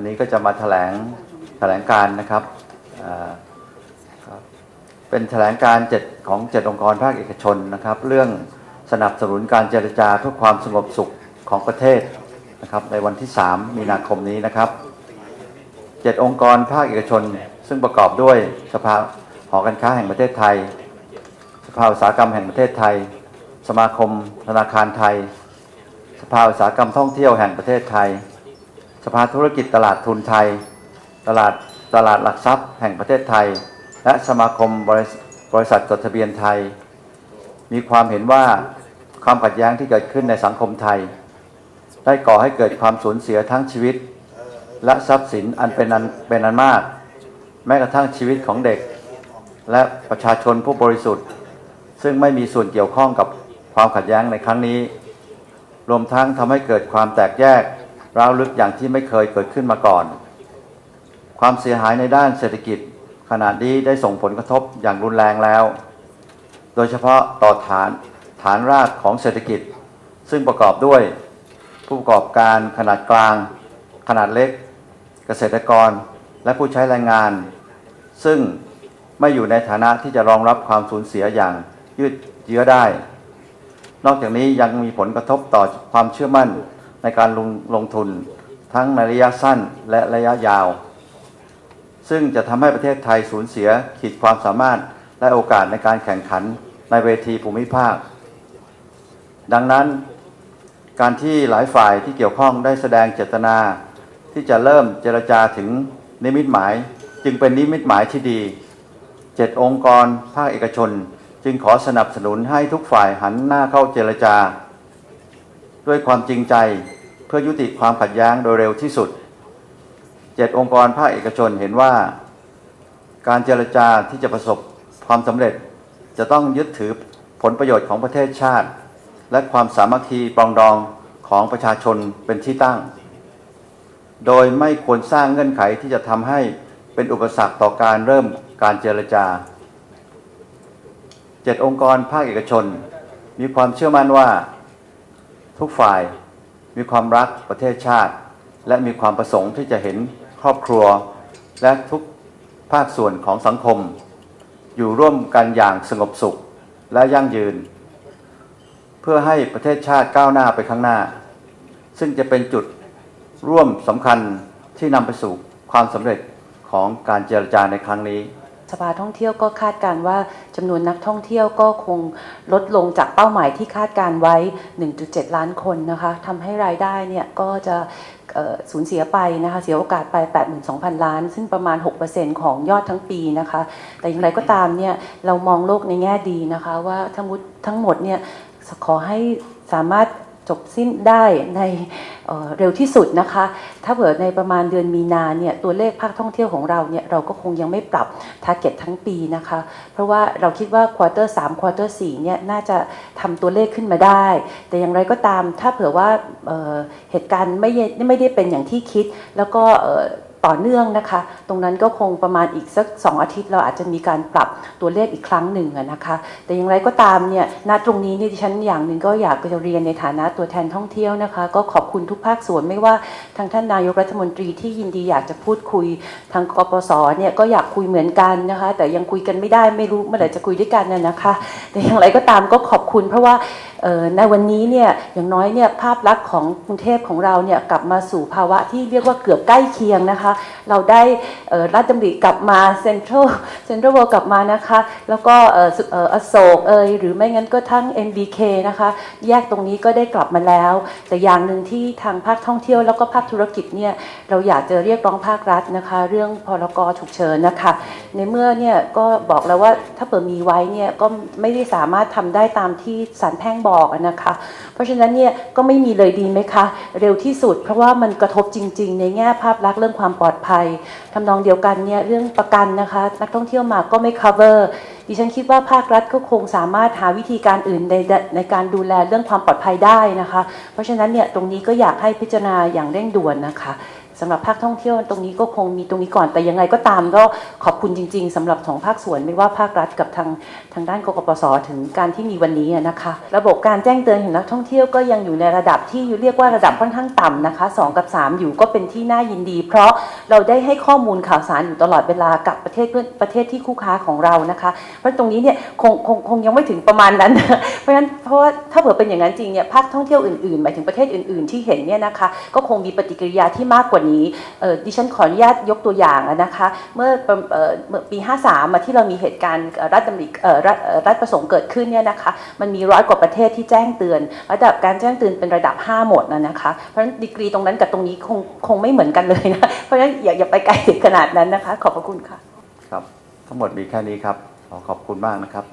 วันนี้ก็จะมาแถลงแถลงการนะครับ เป็นแถลงการเจ็ดของเจ็ดองค์กรภาคเอกชนนะครับ เรื่องสนับสนุนการเจรจาเพื่อความสงบสุขของประเทศนะครับ ในวันที่ 3 มีนาคมนี้นะครับเจ็ดองค์กรภาคเอกชน ซึ่งประกอบด้วยสภาหอการค้าแห่งประเทศไทย สภาอุตสาหกรรมแห่งประเทศไทย สมาคมธนาคารไทย สภาอุตสาหกรรมท่องเที่ยวแห่งประเทศไทย สภาธุรกิจตลาดทุนไทย ตลาดตลาดหลักทรัพย์แห่งประเทศไทย และสมาคมบริษบริษัทจดทะเบียนไทย มีความเห็นว่าความขัดแย้งที่เกิดขึ้นในสังคมไทย ได้ก่อให้เกิดความสูญเสียทั้งชีวิต และทรัพย์สินอันเป็นอันเป็นอันมาก แม้กระทั่งชีวิตของเด็ก และประชาชนผู้บริสุทธิ์ ซึ่งไม่มีส่วนเกี่ยวข้องกับความขัดแย้งในครั้งนี้ รวมทั้งทำให้เกิดความแตกแยก ร้าวลึกอย่างที่ไม่เคยเกิดขึ้นมาก่อน ความเสียหายในด้านเศรษฐกิจ ขณะนี้ได้ส่งผลกระทบอย่างรุนแรงแล้ว โดยเฉพาะต่อฐานฐานรากของเศรษฐกิจ ซึ่งประกอบด้วยผู้ประกอบการขนาดกลาง ขนาดเล็ก เกษตรกรและผู้ใช้แรงงาน ซึ่งไม่อยู่ในฐานะที่จะรองรับความสูญเสียอย่างยืดเยื้อได้ นอกจากนี้ยังมีผลกระทบต่อความเชื่อมั่น ในการลงลงทุนทั้งในระยะสั้นและระยะยาว ซึ่งจะทำให้ประเทศไทยสูญเสียขีดความสามารถและโอกาสในการแข่งขันในเวทีภูมิภาค ดังนั้น การที่หลายฝ่ายที่เกี่ยวข้องได้แสดงเจตนา ที่จะเริ่มเจรจาถึงนิมิตหมาย จึงเป็นนิมิตหมายที่ดีเจ็ดองค์กรภาคเอกชน จึงขอสนับสนุนให้ทุกฝ่ายหันหน้าเข้าเจรจา ด้วยความจริงใจเพื่อยุติความขัดแย้งโดยเร็วที่สุดเจ็ดองค์กรภาคเอกชนเห็นว่า การเจรจาที่จะประสบความสำเร็จจะต้องยึดถือผลประโยชน์ของประเทศชาติ และความสามัคคีปรองดองของประชาชนเป็นที่ตั้ง โดยไม่ควรสร้างเงื่อนไขที่จะทำให้เป็นอุปสรรคต่อการเริ่มการเจรจาเจ็ดองค์กรภาคเอกชน มีความเชื่อมั่นว่า ทุกฝ่ายมีความรักประเทศชาติ และมีความประสงค์ที่จะเห็นครอบครัว และทุกภาคส่วนของสังคม อยู่ร่วมกันอย่างสงบสุขและยั่งยืน เพื่อให้ประเทศชาติก้าวหน้าไปข้างหน้า ซึ่งจะเป็นจุดร่วมสำคัญที่นำไปสู่ความสำเร็จของการเจรจาในครั้งนี้ สภาท่องเที่ยวก็คาดการว่าจำนวนนักท่องเที่ยวก็คงลดลงจากเป้าหมายที่คาดการไว้ 1.7 ล้านคนนะคะทำให้รายได้เนี่ยก็จะสูญเสียไปนะคะเสียโอกาสไป 82,000 ล้าน ซึ่งประมาณ 6%ของยอดทั้งปีนะคะ แต่อย่างไรก็ตามเนี่ยเรามองโลกในแง่ดีนะคะ ว่าทั้งหมดทั้งหมดเนี่ยขอให้สามารถ จบสิ้นได้ในเเร็วที่สุดนะคะ ถ้าเผื่อในประมาณเดือนมีนาเนี่ยตัวเลขภาคท่องเที่ยวของเราเนี่ยเราก็คงยังไม่ปรับทาร์เก็ตทั้งปีนะคะ เพราะว่าเราคิดว่าควอเตอร์สามควอเตอร์สี่เนี่ยน่าจะทำตัวเลขขึ้นมาได้ แต่อย่างไรก็ตามถ้าเผื่อว่าเเหตุการณ์ไม่ไม่ได้เป็นอย่างที่คิดแล้วก็ ต่อเนื่องนะคะ ตรงนั้นก็คงประมาณอีกสัก 2 อาทิตย์ เราอาจจะมีการปรับตัวเลขอีกครั้งหนึ่งนะคะ แต่อย่างไรก็ตามเนี่ยณตรงนี้นี่ดิฉันอย่างหนึ่งก็อยากจะเรียนในฐานะตัวแทนท่องเที่ยวนะคะ ก็ขอบคุณทุกภาคส่วนไม่ว่าทางท่านนายกรัฐมนตรีที่ยินดีอยากจะพูดคุยทางกปสเนี่ยก็อยากคุยเหมือนกันนะคะ แต่ยังคุยกันไม่ได้ไม่รู้เมื่อไหร่จะคุยด้วยกันน่ะนะคะ แต่อย่างไรก็ตามก็ขอบคุณเพราะว่า ในวันนี้เนี่ยอย่างน้อยเนี่ยภาพลักษณ์ของกรุงเทพของเราเนี่ยกลับมาสู่ภาวะที่เรียกว่าเกือบใกล้เคียงนะคะ เราได้ราชดำริกลับมาเซ็นทรัลเซ็นทรัลเวิลด์กลับมานะคะ แล้วก็อโศกเอยหรือไม่งั้นก็ทั้ง MBK นะคะ แยกตรงนี้ก็ได้กลับมาแล้ว แต่อย่างหนึ่งที่ทางภาคท่องเที่ยวแล้วก็ภาคธุรกิจเนี่ยเราอยากจะเรียกร้องภาครัฐนะคะ เรื่องพรกฉุกเฉินนะคะ ในเมื่อเนี่ยก็บอกแล้วว่าถ้าเปิดมีไว้เนี่ยก็ไม่ได้สามารถทำได้ตามที่ศาลแพ่งบอกอะนะคะ เพราะฉะนั้นเนี่ยก็ไม่มีเลยดีไหมคะ เร็วที่สุด เพราะว่ามันกระทบจริง ๆ ในแง่ภาพลักษณ์เรื่องความปลอดภัยทำนองเดียวกันเนี่ยเรื่องประกันนะคะ นักท่องเที่ยวมาก็ไม่ cover ดิฉันคิดว่าภาครัฐก็คงสามารถหาวิธีการอื่นในในการดูแลเรื่องความปลอดภัยได้นะคะ เพราะฉะนั้นเนี่ยตรงนี้ก็อยากให้พิจารณาอย่างเร่งด่วนนะคะ สำหรับภาคท่องเที่ยวตรงนี้ก็คงมีตรงนี้ก่อนแต่ยังไงก็ตามก็ขอบคุณจริง ๆสำหรับสองภาคส่วนไม่ว่าภาครัฐกับทางทางด้านกกปสถึงการที่มีวันนี้นะคะ ระบบการแจ้งเตือนของนักท่องเที่ยวก็ยังอยู่ในระดับที่เรียกว่าระดับค่อนข้างต่ำนะคะสองกับสามอยู่ก็เป็นที่น่ายินดี เพราะเราได้ให้ข้อมูลข่าวสารอยู่ตลอดเวลากับประเทศเพื่อนประเทศที่คู่ค้าของเรานะคะเพราะตรงนี้เนี่ยคงคงคงยังไม่ถึงประมาณนั้นเพราะฉะนั้นเพราะว่าถ้าเผื่อเป็นอย่างนั้นจริงเนี่ยภาคท่องเที่ยวอื่นๆหมายถึงประเทศอื่น ๆที่เห็นเนี่ยนะคะก็คงมีปฏิกิริยาที่มากกว่านี้ดิฉันขออนุญาตยกตัวอย่างนะคะเมื่อปี 53 มาที่เรามีเหตุการณ์รัฐดำริรัฐประสงค์เกิดขึ้นเนี่ยนะคะมันมีร้อยกว่าประเทศที่แจ้งเตือน ระดับการแจ้งเตือนเป็นระดับ 5 หมดนะนะคะเพราะฉะนั้นดีกรีตรงนั้นกับตรงนี้คงคงไม่เหมือนกันเลยนะเพราะฉะนั้นอย่าอย่าไปไกลถึงขนาดนั้นนะคะ ขอบพระคุณค่ะครับ ทั้งหมดมีแค่นี้ครับขอขอบคุณมากนะครับ